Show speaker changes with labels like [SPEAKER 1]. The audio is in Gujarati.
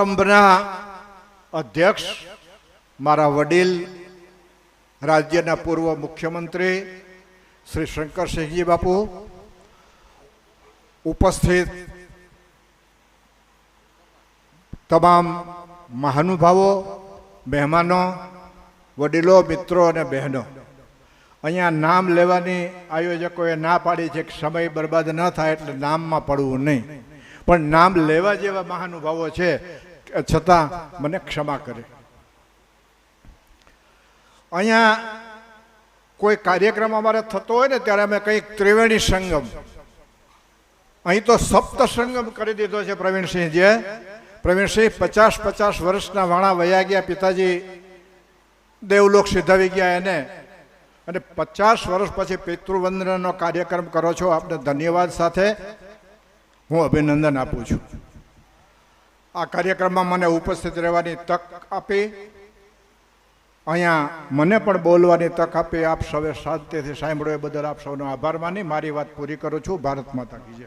[SPEAKER 1] સમારંભના અધ્યક્ષ, મારા વડીલ, રાજ્યના પૂર્વ મુખ્યમંત્રી શ્રી શંકરસિંહજી બાપુ, ઉપસ્થિત તમામ મહાનુભાવો, મહેમાનો, વડીલો, મિત્રો અને બહેનો. અહીંયા નામ લેવાની આયોજકોએ ના પાડી છે કે સમય બરબાદ ન થાય એટલે નામમાં પડવું નહીં. પણ નામ લેવા જેવા મહાનુભાવો છે છતાં મને ક્ષમા કરે. અહીંયા કોઈ કાર્યક્રમ અમારે થતો હોય ને, ત્યારે અમે કંઈક ત્રિવેણી સંગમ. અહીં તો સપ્ત સંગમ કરી દીધો છે પ્રવીણસિંહજીએ. પ્રવીણસિંહ પચાસ પચાસ વર્ષના વાણા વયા ગયા, પિતાજી દેવલોક સિદ્ધાવી ગયા એને. અને પચાસ વર્ષ પછી પિતૃવંદનનો કાર્યક્રમ કરો છો, આપને ધન્યવાદ સાથે હું અભિનંદન આપું છું. આ કાર્યક્રમમાં મને ઉપસ્થિત રહેવાની તક આપી. અહીંયા મને પણ બોલવાની તક આપી. આપ સૌએ શાંતિથી સાંભળો. એ બદલ આપ સૌનો આભાર માની. મારી વાત પૂરી કરું છું. ભારત માતા કી